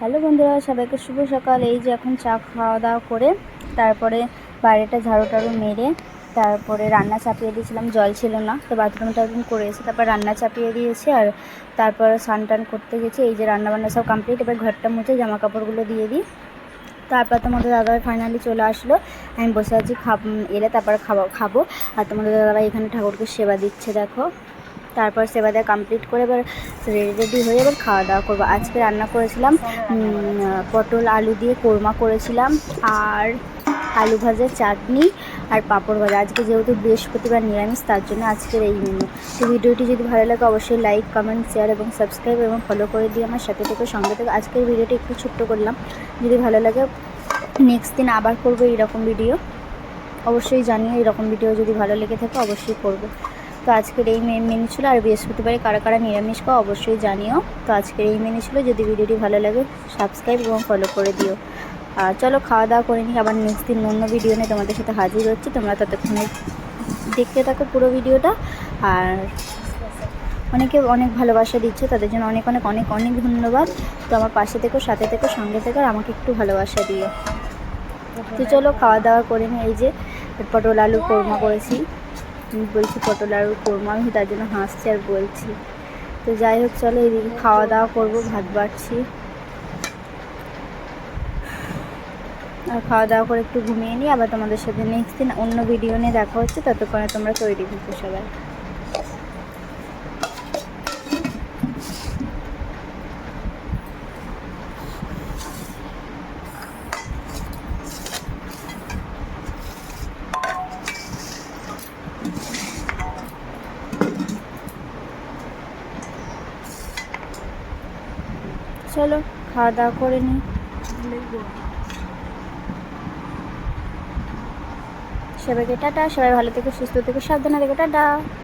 Hello বন্ধুরা, সবাইকে শুভ সকাল। এই যে এখন চা খাওয়া দাওয়া করে, তারপরে বাইরেটা ঝাড়ু টাড়ু মেরে, তারপরে রান্না চাপিয়ে দিয়েছিলাম। জল ছিল না, তো বাথরুম টাথরুম করে এসে তারপর রান্না চাপিয়ে দিয়েছি আর তারপর স্নান টান করতে গেছি। এই যে রান্না বান্না সব কমপ্লিট এবার ঘরটা মুছে জামা কাপড়গুলো দিয়ে দিই। তারপর তোমাদের দাদাভাই ফাইনালি চলে আসলো। আমি বসে আছি, খাব এলে তারপরে খাব খাব। আর তোমাদের দাদাভাই এখানে ঠাকুরকে সেবা দিচ্ছে, দেখো। তারপর সেবা দেওয়া কমপ্লিট করে এবার রেডি রেডি হয়ে এবার খাওয়া দাওয়া করব। আজকে রান্না করেছিলাম পটল, আলু দিয়ে কোরমা করেছিলাম আর আলু ভাজা, চাটনি আর পাঁপড় ভাজা। আজকে যেহেতু বৃহস্পতিবার নিরামিষ, তার জন্য আজকের এই মেনু তো ভিডিওটি যদি ভালো লাগে, অবশ্যই লাইক কমেন্ট শেয়ার এবং সাবস্ক্রাইব এবং ফলো করে দিয়ে আমার সাথে থেকে। সঙ্গে থেকে। আজকের ভিডিওটি একটু ছোট্ট করলাম। যদি ভালো লাগে নেক্সট দিন আবার করব এইরকম ভিডিও অবশ্যই জানিয়ে এরকম ভিডিও যদি ভালো লেগে থাকে, অবশ্যই করব। তো আজকের এই মেন মেনু ছিল আর বৃহস্পতিবারে কারা কারা নিরামিষ খাও অবশ্যই জানিও। তো আজকের এই মেনু ছিল। যদি ভিডিওটি ভালো লাগে সাবস্ক্রাইব এবং ফলো করে দিও। আর চলো খাওয়া দাওয়া করে নিই। আবার নেক্সট দিন অন্য ভিডিও নিয়ে তোমাদের সাথে হাজির হচ্ছি। তোমরা ততক্ষণে দেখতে থাকো পুরো ভিডিওটা। আর অনেকে অনেক ভালোবাসা দিচ্ছে। তাদের জন্য অনেক অনেক অনেক অনেক ধন্যবাদ। তো আমার পাশে থেকো, সাথে থেকো, সঙ্গে থেকো আর আমাকে একটু ভালোবাসা দিও। তো চলো খাওয়া দাওয়া করে নিই। এই যে পটল আলু কোরমা করেছি। আমি বলছি, পটল আলু কোরমা আমি তার জন্য হাসছি আর বলছি। তো যাই হোক, চলো এদিকে খাওয়া দাওয়া করব, ভাত বাড়ছি। আর খাওয়া দাওয়া করে একটু ঘুমিয়ে নিই আবার তোমাদের সাথে নেক্সট দিন অন্য ভিডিও নিয়ে দেখা হচ্ছে, ততক্ষণে তোমরা তৈরি থাকো সবাই। চলো, খাওয়া দাওয়া করে নিই সবাইকে টাটা, সবাই ভালো থেকে, সুস্থ থেকে, সাবধানে থেকে, টাটা।